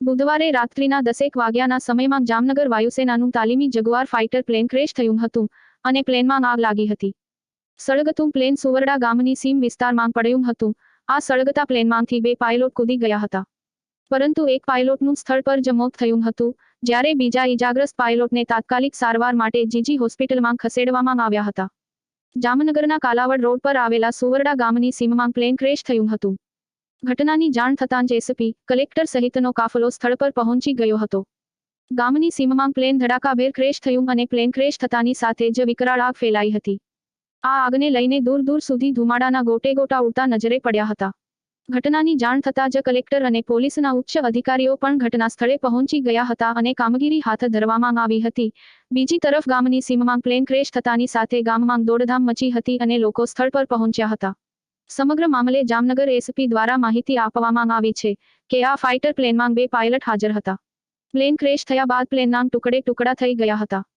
બુધવારે રાત્રિના દસેક વાગ્યાના સમયમાં જામનગર વાયુસેનાનું તાલીમી જગુઆર ફાઇટર પ્લેન ક્રેશ થયું હતું અને પ્લેનમાં આગ લાગી હતી. સળગતું પ્લેન સુવરડા ગામની સીમ વિસ્તારમાં પડ્યું હતું. આ સળગતા પ્લેનમાંથી બે પાયલોટ કૂદી ગયા હતા. પરંતુ એક પાયલોટનું સ્થળ પર જ મોત થયું હતું, જ્યારે બીજા ઇજાગ્રસ્ત પાયલોટને તાત્કાલિક સારવાર માટે જીજી હોસ્પિટલમાં ખસેડવામાં આવ્યા હતા. જામનગરના કાલાવડ રોડ પર આવેલા સુવરડા ગામની સીમમાં પ્લેન ક્રેશ થયું હતું. ઘટનાની જાણ થતાં જ એસપી કલેક્ટર સહિતનો કાફલો સ્થળ પર પહોંચી ગયો હતો. ગામની સીમમાં પ્લેન ધડાકાભેર ક્રેશ થયું અને પ્લેન ક્રેશ થતાની સાથે જ વિકરાળ આગ ફેલાઈ હતી. આ આગને લઈને દૂર દૂર સુધી ધુમાડાના ગોટે ગોટા ઉડતા નજરે પડ્યા હતા. ઘટનાની જાણ થતાં જ કલેક્ટર અને પોલીસના ઉચ્ચ અધિકારીઓ પણ ઘટના સ્થળે પહોંચી ગયા હતા અને કામગીરી હાથ ધરવામાં આવી હતી. બીજી તરફ ગામની સીમમાં પ્લેન ક્રેશ થતાની સાથે ગામમાં દોડધામ મચી હતી અને લોકો સ્થળ પર પહોંચ્યા હતા. સમગ્ર મામલે જામનગર એસપી દ્વારા માહિતી આપવામાં આવી છે કે આ ફાઇટર પ્લેનમાં બે પાયલટ હાજર હતા. પ્લેન ક્રેશ થયા બાદ પ્લેનના ટુકડે ટુકડા થઈ ગયા હતા.